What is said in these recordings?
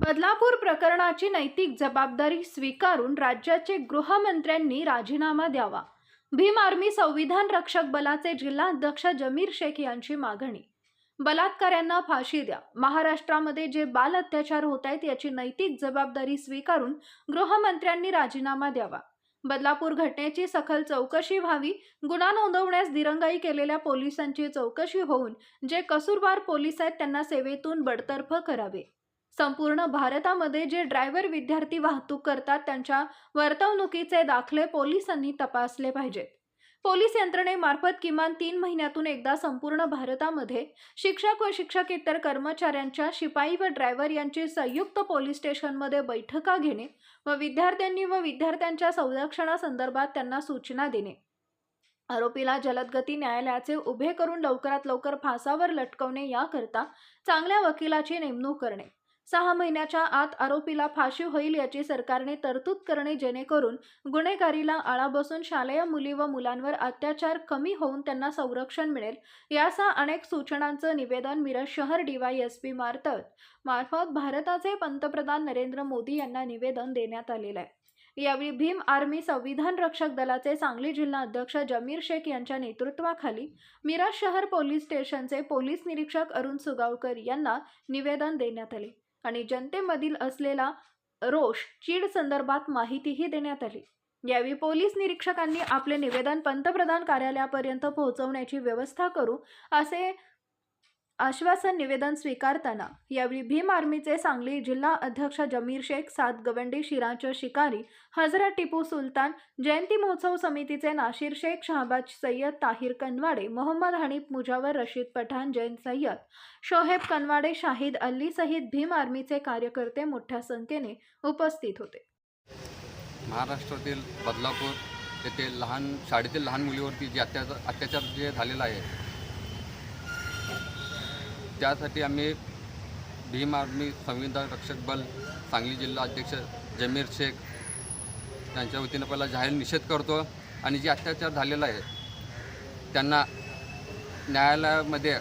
बदलापूर प्रकरणाची नैतिक जबाबदारी स्वीकारून राज्याचे गृहमंत्र्यांनी राजीनामा द्यावा. भीम आर्मी संविधान रक्षक बलाचे जिल्हाध्यक्ष जमीर शेख यांची मागणी. बलात्काऱ्यांना फाशी द्या. महाराष्ट्रामध्ये जे बाल अत्याचार होत आहेत याची नैतिक जबाबदारी स्वीकारून गृहमंत्र्यांनी राजीनामा द्यावा. बदलापूर घटनेची सखल चौकशी व्हावी. गुन्हा नोंदवण्यास दिरंगाई केलेल्या पोलिसांची चौकशी होऊन जे कसूरवार पोलीस आहेत त्यांना सेवेतून बडतर्फ करावे. संपूर्ण भारतामध्ये जे ड्रायव्हर विद्यार्थी वाहतूक करतात त्यांच्या वर्तवणुकीचे दाखले पोलिसांनी तपासले पाहिजेत. पोलीस यंत्रणेमार्फत किमान तीन महिन्यातून एकदा संपूर्ण भारतामध्ये शिक्षक व शिक्षकेतर कर्मचाऱ्यांच्या शिपाई व ड्रायव्हर यांची संयुक्त पोलीस स्टेशनमध्ये बैठका घेणे व विद्यार्थ्यांनी व विद्यार्थ्यांच्या संरक्षणासंदर्भात त्यांना सूचना देणे. आरोपीला जलदगती न्यायालयाचे उभे करून लवकरात लवकर फासावर लटकवणे याकरता चांगल्या वकिलाची नेमणूक करणे. सहा महिन्याच्या आत आरोपीला फाशी होईल याची सरकारने तरतूद करणे जेणेकरून गुन्हेगारीला आळा बसून शालेय मुली व मुलांवर अत्याचार कमी होऊन त्यांना संरक्षण मिळेल यासह अनेक सूचनांचं निवेदन मिरज शहर डीवायएसपी मार्फत. मार्फत भारताचे पंतप्रधान नरेंद्र मोदी यांना निवेदन देण्यात आलेलं आहे. यावेळी भीम आर्मी संविधान रक्षक दलाचे सांगली जिल्हा अध्यक्ष जमीर शेख यांच्या नेतृत्वाखाली मिराज शहर पोलीस स्टेशनचे पोलीस निरीक्षक अरुण सुगावकर यांना निवेदन देण्यात आले. आणि जनतेमधील असलेला रोष चीड संदर्भात माहितीही देण्यात आली. यावेळी पोलीस निरीक्षकांनी आपले निवेदन पंतप्रधान कार्यालयापर्यंत पोहोचवण्याची व्यवस्था करू असे आश्वासन निवेदन स्वीकारताना यावेळी भीम आर्मीचे सांगली जिल्हा अध्यक्ष जमीर शेख सात गवंडी शिराचे शिकारी हजरत टिपू सुलतान जयंती महोत्सव समितीचे नाशिर शेख शहाबाज सय्यद ताहिर कनवाडे मोहम्मद हनीफ मुजावर रशीद पठाण जैन सय्यद शोहेब कनवाडे शाहिद अल्ली सहित भीम आर्मीचे कार्यकर्ते मोठ्या संख्येने उपस्थित होते. महाराष्ट्रातील बदलापूर येथे लहान शाळेतील लहान मुलीवरती जे अत्याचार अत्याचार जे झालेला आहे त्यासाठी आम्ही भीम आर्मी संविधान रक्षक बल सांगली जिल्हा अध्यक्ष जमीर शेख यांच्या वतीनं पहिला जाहीर निषेध करतो आणि जे अत्याचार झालेला आहे त्यांना न्यायालयामध्ये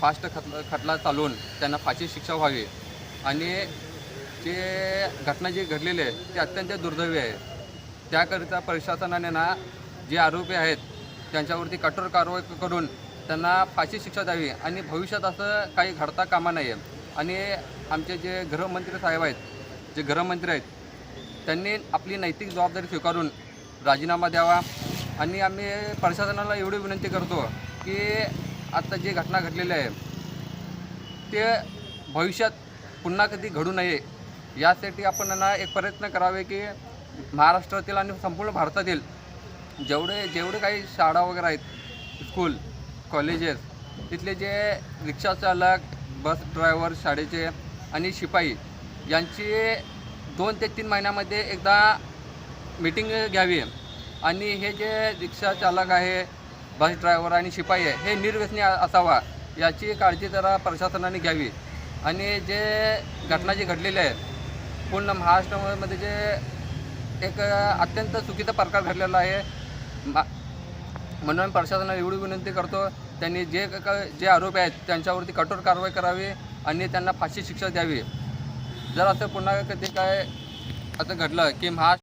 फास्ट खटला खटला चालवून त्यांना फाशी शिक्षा व्हावी. आणि जे घटना जी घडलेली आहे ती अत्यंत दुर्दैवी आहे. त्याकरिता प्रशासनाने ना जे आरोपी आहेत त्यांच्यावरती कठोर कारवाई करून त्यांना फाशी शिक्षा द्यावी आणि भविष्यात असं काही घडता कामा नाही आहे आणि आमचे जे गृहमंत्री साहेब आहेत जे गृहमंत्री आहेत त्यांनी आपली नैतिक जबाबदारी स्वीकारून राजीनामा द्यावा. आणि आम्ही प्रशासनाला एवढी विनंती करतो की आत्ता जी घटना घडलेली आहे ते भविष्यात पुन्हा कधी घडू नये यासाठी आपण त्यांना एक प्रयत्न करावे की महाराष्ट्रातील आणि संपूर्ण भारतातील जेवढे जेवढे काही शाळा वगैरे आहेत स्कूल कॉलेजेस तिथले जे रिक्षाचालक बस ड्रायव्हर शाळेचे आणि शिपाई यांची दोन ते तीन महिन्यामध्ये एकदा मीटिंग घ्यावी. आणि हे जे रिक्षाचालक आहे बस ड्रायव्हर आणि शिपाई आहे हे निर्व्यसनी असावा याची काळजी जरा प्रशासनाने घ्यावी. आणि जे घटना जी घडलेली आहे पूर्ण महाराष्ट्रामध्ये जे एक अत्यंत चुकीचा प्रकार घडलेला आहे म्हणून म्हणून प्रशासनाला एवढी विनंती करतो त्यांनी जे जे आरोपी आहेत त्यांच्यावरती कठोर कारवाई करावी आणि त्यांना फाशी शिक्षा द्यावी. जर असं पुन्हा कधी काय असं घडलं की महा